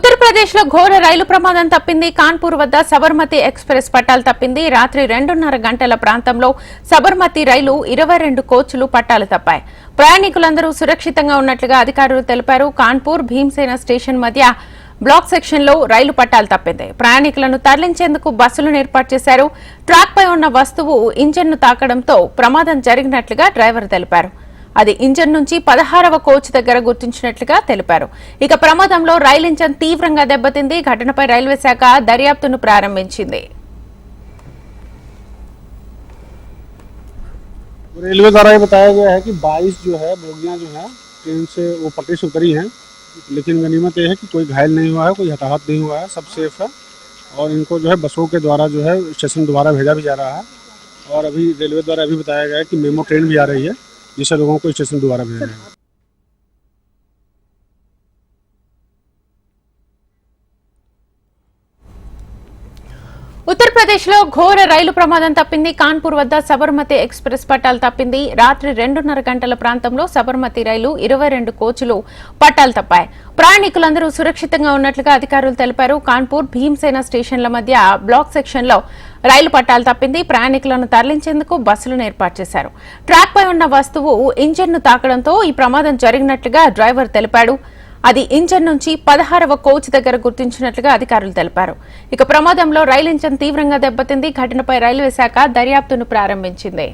ఉత్తరప్రదేశ్లో ఘోర రైలు ప్రమాదం తప్పింది. కాన్పూర్ వద్ద సబర్మతి ఎక్స్ప్రెస్ పట్టాలు తప్పింది. రాత్రి రెండున్నర గంటల ప్రాంతంలో సబర్మతి రైలు ఇరవై రెండు కోచ్లు పట్టాలు తప్పాయి. ప్రయాణికులందరూ సురక్షితంగా ఉన్నట్లుగా అధికారులు తెలిపారు. కాన్పూర్ భీమ్సేన స్టేషన్ మధ్య బ్లాక్ సెక్షన్లో రైలు పట్టాలు తప్పింది. ప్రయాణికులను తరలించేందుకు బస్సులను ఏర్పాటు చేశారు. ట్రాక్ పై ఉన్న వస్తువు ఇంజన్ను తాకడంతో ప్రమాదం జరిగినట్లుగా డ్రైవర్ తెలిపారు. అది ఇంజన్ నుంచి పదహారవ కోచ్ దగ్గర గుర్తించినట్లుగా తెలిపారు ఇక ప్రమాదంలో రైలు ఇంజన్ తీవ్రంగా దెబ్బతింది ఘటనపై రైల్వే శాఖ దర్యాప్తును ప్రారంభించింది रेलवे द्वारा ये बताया गया है कि 22 जो है बोगियां जो है ट्रेन से वो पटरी से उतरी हैं लेकिन गनीमत ये है कि कोई घायल नहीं हुआ है कोई हताहत नहीं हुआ है सब सेफ है और इनको जो है बसों के द्वारा जो है स्टेशन दोबारा भेजा भी जा रहा है और अभी रेलवे द्वारा अभी बताया गया है कि मेमो ट्रेन भी आ रही है जिससे लोगों को स्टेशन दोबारा भेजा जाएगा ఉత్తరప్రదేశ్లో ఘోర రైలు ప్రమాదం తప్పింది. కాన్పూర్ వద్ద సబర్మతి ఎక్స్ప్రెస్ పట్టాలు తప్పింది. రాత్రి రెండున్నర గంటల ప్రాంతంలో సబర్మతి రైలు ఇరవై రెండు కోచ్లు పట్టాలు తప్పాయి. ప్రయాణికులందరూ సురక్షితంగా ఉన్నట్లుగా అధికారులు తెలిపారు. కాన్పూర్ భీమ్సేన స్టేషన్ల మధ్య బ్లాక్ సెక్షన్లో రైలు పట్టాలు తప్పింది. ప్రయాణికులను తరలించేందుకు బస్సులను ఏర్పాటు చేశారు. ట్రాక్ పై ఉన్న వస్తువు ఇంజిన్ను తాకడంతో ఈ ప్రమాదం జరిగినట్లుగా డ్రైవర్ తెలిపాడు. అది ఇంజన్ నుంచి పదహారవ కోచ్ దగ్గర గుర్తించినట్లుగా అధికారులు తెలిపారు. ఇక ప్రమాదంలో రైలు ఇంజన్ తీవ్రంగా దెబ్బతింది. ఘటనపై రైల్వే శాఖ దర్యాప్తును ప్రారంభించింది.